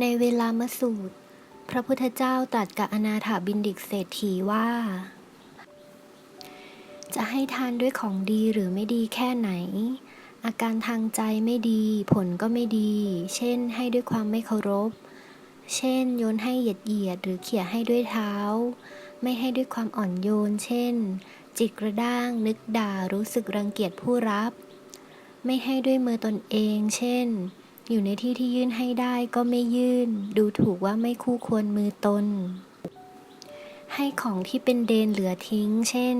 ในเวลามสูตร พระพุทธเจ้าตรัสกับอนาถาบินดิกเศรษฐีว่า จะให้ทานด้วยของดีหรือไม่ดีแค่ไหน อาการทางใจไม่ดีผลก็ไม่ดี เช่น ให้ด้วยความไม่เคารพ เช่น โยนให้เหยียดเหยียดหรือเขี่ยให้ด้วยเท้า ไม่ให้ด้วยความอ่อนโยน เช่น จิกกระด้าง นึกด่ารู้สึกรังเกียจผู้รับ ไม่ให้ด้วยมือตนเอง เช่น อยู่ในที่ที่ยื่นให้ได้ก็ไม่ยื่น ดูถูกว่าไม่คู่ควรมือตน ให้ของที่เป็นเดนเหลือทิ้ง เช่น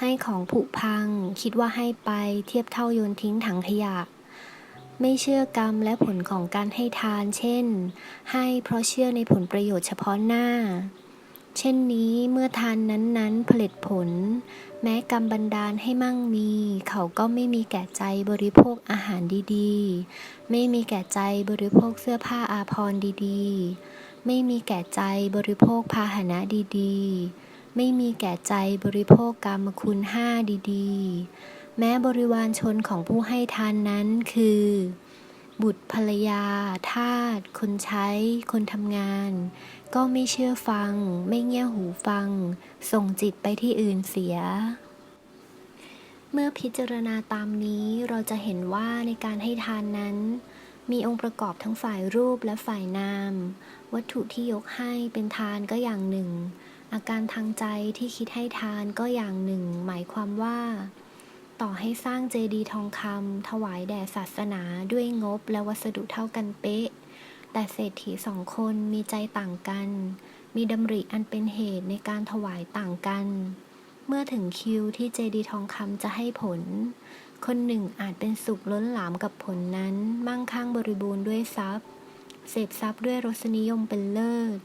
ให้ของผุพัง คิดว่าให้ไปเทียบเท่าโยนทิ้งถังขยะ ไม่เชื่อกรรมและผลของการให้ทาน เช่น ให้เพราะเชื่อในผลประโยชน์เฉพาะหน้า เช่นนี้เมื่อทานนั้นๆผลิตผล แม้กรรมบันดาลให้มั่งมี เขาก็ไม่มีแก่ใจบริโภคอาหารดีๆ ไม่มีแก่ใจบริโภคเสื้อผ้าอาภรณ์ดีๆ ไม่มีแก่ใจบริโภคพาหนะดีๆ ไม่มีแก่ใจบริโภคกรรมคุณห้าดีๆ แม้บริวารชนของผู้ให้ทานนั้นคือ บุตรภรรยา ทาส คนใช้ คนทำงาน ก็ไม่เชื่อฟัง ไม่เงี่ยหูฟัง ส่งจิตไปที่อื่นเสีย เมื่อพิจารณาตามนี้เราจะเห็นว่าในการให้ทานนั้น มีองค์ประกอบทั้งฝ่ายรูปและฝ่ายนาม วัตถุที่ยกให้เป็นทานก็อย่างหนึ่ง อาการทางใจที่คิดให้ทานก็อย่างหนึ่ง หมายความว่า ต่อให้สร้างเจดีย์ทองคำถวายแด่ศาสนาด้วยงบและวัสดุเท่ากันเป๊ะ แต่เศรษฐีสองคนมีใจต่างกัน มีดำริอันเป็นเหตุในการถวายต่างกัน เมื่อถึงคิวที่เจดีย์ทองคำจะให้ผล คนหนึ่งอาจเป็นสุขล้นหลามกับผลนั้น มั่งคั่งบริบูรณ์ด้วยทรัพย์ เสพทรัพย์ด้วยรสนิยมเป็นเลิศ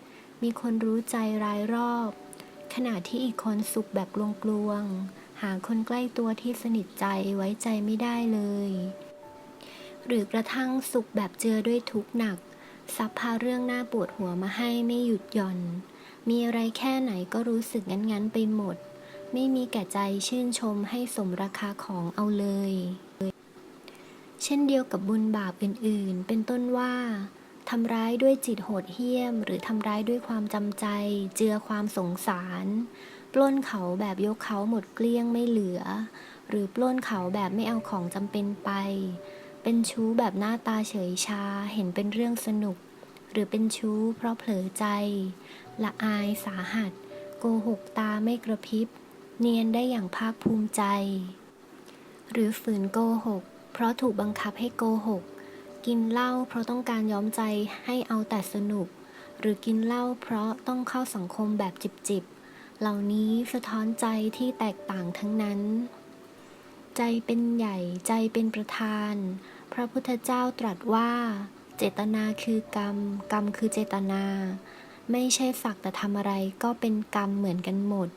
มีคนรู้ใจรายรอบ ขณะที่อีกคนสุขแบบกลวงๆาคนใกล้ตัวที่สนิทใจไว้ใจไม่ได้เลย หรือกระทั่งสุขแบบเจือด้วยทุกข์หนัก ซับพาเรื่องหน้าปวดหัวมาให้ไม่หยุดหย่อน มีอะไรแค่ไหนก็รู้สึกงั้นๆไปหมด ไม่มีแก่ใจชื่นชมให้สมราคาของเอาเลย เช่นเดียวกับบุญบาปอื่นๆ เป็นต้นว่าทำร้ายด้วยจิตโหดเหี้ยม หรือทำร้ายด้วยความจำใจ เจือความสงสาร ปล้นเขาแบบยกเขาหมดเกลี้ยงไม่เหลือ หรือปล้นเขาแบบไม่เอาของจำเป็นไป เป็นชู้แบบหน้าตาเฉยชาเห็นเป็นเรื่องสนุก หรือเป็นชู้เพราะเผลอใจ ละอายสาหัส โกหกตาไม่กระพริบ เนียนได้อย่างภาคภูมิใจ หรือฝืนโกหก เพราะถูกบังคับให้โกหก กินเหล้าเพราะต้องการย้อมใจให้เอาแต่สนุก หรือกินเหล้าเพราะต้องเข้าสังคมแบบจิบๆ เหล่านี้สะท้อนใจที่แตกต่างทั้งนั้น ใจเป็นใหญ่ใจเป็นประธาน พระพุทธเจ้าตรัสว่า เจตนาคือกรรม กรรมคือเจตนา ไม่ใช่สักแต่ทำอะไรก็เป็นกรรมเหมือนกันหมด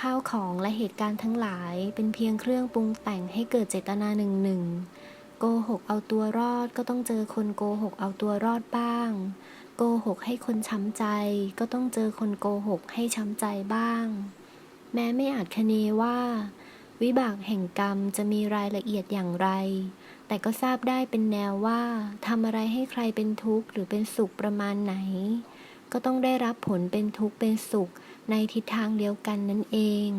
ข้าวของและเหตุการณ์ทั้งหลายเป็นเพียงเครื่องปรุงแต่งให้เกิดเจตนาหนึ่งหนึ่งโกหกเอาตัวรอดก็ต้องเจอคนโกหกเอาตัวรอดบ้าง โกหกให้คนช้ำใจ ก็ต้องเจอคนโกหกให้ช้ำใจบ้าง แม้ไม่อาจคะเนว่า วิบากแห่งกรรมจะมีรายละเอียดอย่างไร แต่ก็ทราบได้เป็นแนวว่าทำอะไรให้ใครเป็นทุกข์หรือเป็นสุขประมาณไหน ก็ต้องได้รับผลเป็นทุกข์เป็นสุขในทิศทางเดียวกันนั่นเอง